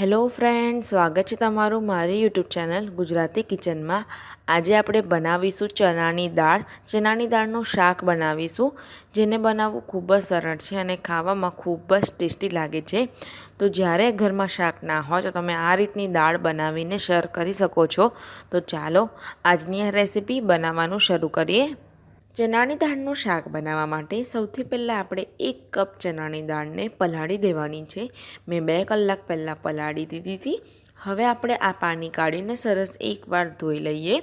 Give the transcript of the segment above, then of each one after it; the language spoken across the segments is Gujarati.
હેલો ફ્રેન્ડ, સ્વાગત છે તમારું મારી યુટ્યુબ ચેનલ ગુજરાતી કિચનમાં. આજે આપણે બનાવીશું ચણાની દાળ. ચણાની દાળનું શાક બનાવીશું, જેને બનાવવું ખૂબ જ સરળ છે અને ખાવામાં ખૂબ જ ટેસ્ટી લાગે છે. તો જ્યારે ઘરમાં શાક ના હોય, તો તમે આ રીતની દાળ બનાવીને શેર કરી શકો છો. તો ચાલો આજની આ રેસીપી બનાવવાનું શરૂ કરીએ. ચણાની દાળનું શાક બનાવવા માટે સૌથી પહેલાં આપણે એક કપ ચણાની દાળને પલાળી દેવાની છે. મેં બે કલાક પહેલાં પલાળી દીધી હતી. હવે આપણે આ પાણી કાઢીને સરસ એકવાર ધોઈ લઈએ.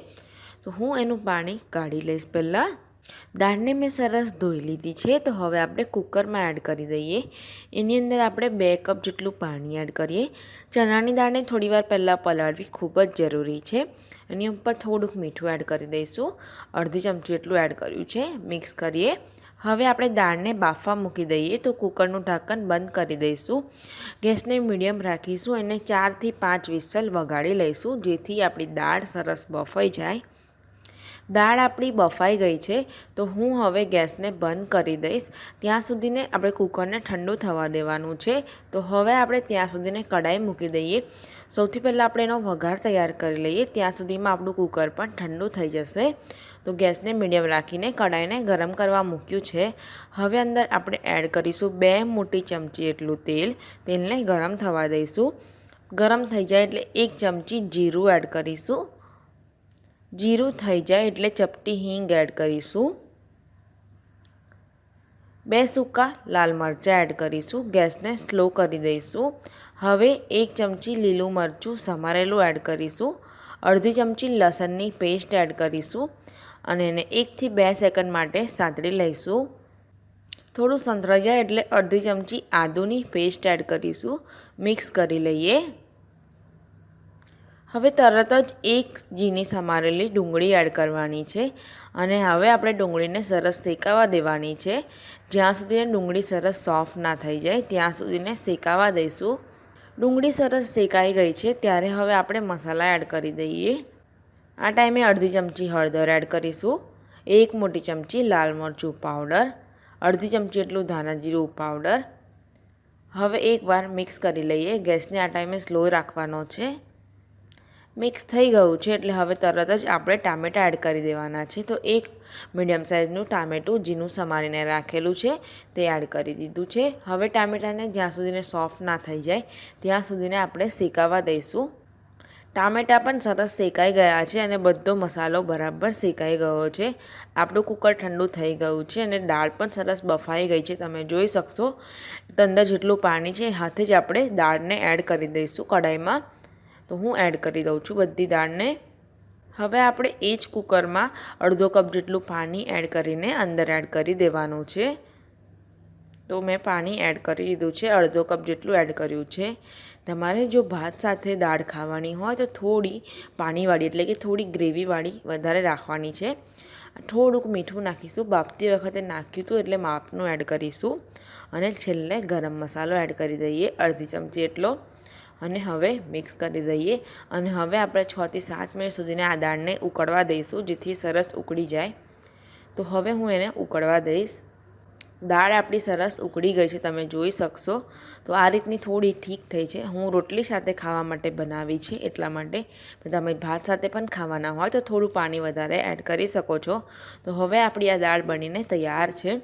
તો હું એનું પાણી કાઢી લઈશ પહેલાં. દાળને મેં સરસ ધોઈ લીધી છે. તો હવે આપણે કુકરમાં એડ કરી દઈએ. એની અંદર આપણે બે કપ જેટલું પાણી એડ કરીએ. ચણાની દાળને થોડીવાર પહેલાં પલાળવી ખૂબ જ જરૂરી છે. એની ઉપર થોડુંક મીઠું એડ કરી દઈશું. અડધી ચમચી એટલું એડ કર્યું છે. મિક્સ કરીએ. હવે આપણે દાળને બાફવા મૂકી દઈએ તો કુકરનું ઢાંકણ બંધ કરી દઈશું. ગેસને મીડિયમ રાખીશું અને ચારથી પાંચ વિસલ વગાડી લઈશું જેથી આપણી દાળ સરસ બફાઈ જાય. દાળ આપણી બફાઈ ગઈ છે, તો હું હવે ગેસને બંધ કરી દઈશ. ત્યાં સુધીને આપણે કુકરને ઠંડુ થવા દેવાનું છે, તો હવે આપણે ત્યાં સુધીને કડાઈ મૂકી દઈએ. સૌથી પહેલાં આપણે એનો વઘાર તૈયાર કરી લઈએ, ત્યાં સુધીમાં આપણું કુકર પણ ઠંડુ થઈ જશે. તો ગેસને મીડિયમ રાખીને કડાઈને ગરમ કરવા મૂક્યું છે. હવે અંદર આપણે એડ કરીશું બે મોટી ચમચી એટલું તેલ, તેલને ગરમ થવા દઈશું. ગરમ થઈ જાય એટલે એક ચમચી જીરું એડ કરીશું. જીરું થઈ જાય એટલે ચપટી હિંગ એડ કરીશું. બે સૂકા લાલ મરચાં એડ કરીશું. ગેસને સ્લો કરી દઈશું. હવે એક ચમચી લીલું મરચું સમારેલું એડ કરીશું. અડધી ચમચી લસણની પેસ્ટ એડ કરીશું અને એને એકથી બે સેકન્ડ માટે સાંતળી લઈશું. થોડું સંતળાઈ જાય એટલે અડધી ચમચી આદુની પેસ્ટ એડ કરીશું. મિક્સ કરી લઈએ. હવે તરત જ એક ઝીણી સમારેલી ડુંગળી એડ કરવાની છે અને હવે આપણે ડુંગળીને સરસ શેકાવા દેવાની છે. જ્યાં સુધીને ડુંગળી સરસ સોફ્ટ ના થઈ જાય, ત્યાં સુધીને શેકાવા દઈશું. ડુંગળી સરસ શેકાઈ ગઈ છે, ત્યારે હવે આપણે મસાલા એડ કરી દઈએ. આ ટાઈમે અડધી ચમચી હળદર એડ કરીશું, એક મોટી ચમચી લાલ મરચું પાવડર, અડધી ચમચી એટલું ધાણા જીરું પાવડર. હવે એકવાર મિક્સ કરી લઈએ, ગેસને આ ટાઈમે સ્લો રાખવાનો છે. મિક્સ થઈ ગયું છે એટલે હવે તરત જ આપણે ટામેટાં એડ કરી દેવાના છે. તો એક મીડિયમ સાઇઝનું ટામેટું જીનું સમારીને રાખેલું છે તે એડ કરી દીધું છે. હવે ટામેટાને જ્યાં સુધીને સોફ્ટ ના થઈ જાય ત્યાં સુધીને આપણે શેકાવા દઈશું. ટામેટાં પણ સરસ શેકાઈ ગયા છે અને બધો મસાલો બરાબર શેકાઈ ગયો છે. આપણું કુકર ઠંડુ થઈ ગયું છે અને દાળ પણ સરસ બફાઈ ગઈ છે. તમે જોઈ શકશો અંદર જેટલું પાણી છે, હાથે જ આપણે દાળને એડ કરી દઈશું કઢાઈમાં. તો હું એડ કરી દઉં છું બધી દાળને. હવે આપણે એ જ કુકરમાં અડધો કપ જેટલું પાણી એડ કરીને અંદર એડ કરી દેવાનું છે. તો મેં પાણી એડ કરી દીધું છે, અડધો કપ જેટલું એડ કર્યું છે. તમારે જો ભાત સાથે દાળ ખાવાની હોય તો થોડી પાણીવાળી એટલે કે થોડી ગ્રેવીવાળી વધારે રાખવાની છે. થોડુંક મીઠું નાખીશું, બાફતી વખતે નાખ્યું હતું એટલે માપનું એડ કરીશું. અને છેલ્લે ગરમ મસાલો એડ કરી દઈએ, અડધી ચમચી એટલો અને હવે મિક્સ કરી દઈએ અને હવે આપણે છથી સાત મિનિટ સુધીને આ દાળને ઉકળવા દઈશું, જેથી સરસ ઉકળી જાય. તો હવે હું એને ઉકળવા દઈશ. દાળ આપણી સરસ ઉકળી ગઈ છે, તમે જોઈ શકશો. તો આ રીતની થોડી ઠીક થઈ છે. હું રોટલી સાથે ખાવા માટે બનાવી છે, એટલા માટે. તમે ભાત સાથે પણ ખાવાના હોય, તો થોડું પાણી વધારે એડ કરી શકો છો. તો હવે આપણી આ દાળ બનીને તૈયાર છે.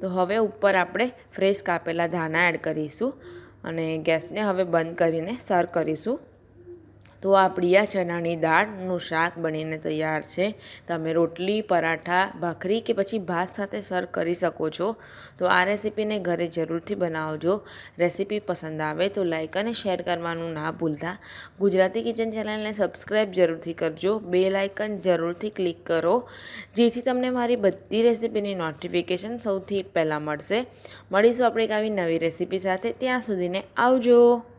તો હવે ઉપર આપણે ફ્રેશ કાપેલા ધાણા એડ કરીશું. અને ગેસને હવે બંધ કરીને સર્વ કરીશું. તો આ ચણાની દાળનું શાક બનીને તૈયાર છે. તમે રોટલી, પરાઠા, ભાખરી કે પછી ભાત સાથે સર્વ કરી શકો છો. તો આ રેસીપીને ઘરે જરૂરથી બનાવજો. રેસીપી પસંદ આવે તો લાઇક અને શેર કરવાનું ના ભૂલતા. ગુજરાતી કિચન ચેનલને સબસ્ક્રાઈબ જરૂરથી કરજો. બે લાઇકન જરૂરથી ક્લિક કરો. જેથી તમને મારી બધી રેસીપીની નોટિફિકેશન સૌથી પહેલાં મળશે. મળીશું આપણે એક આવી નવી રેસીપી સાથે. ત્યાં સુધીને આવજો.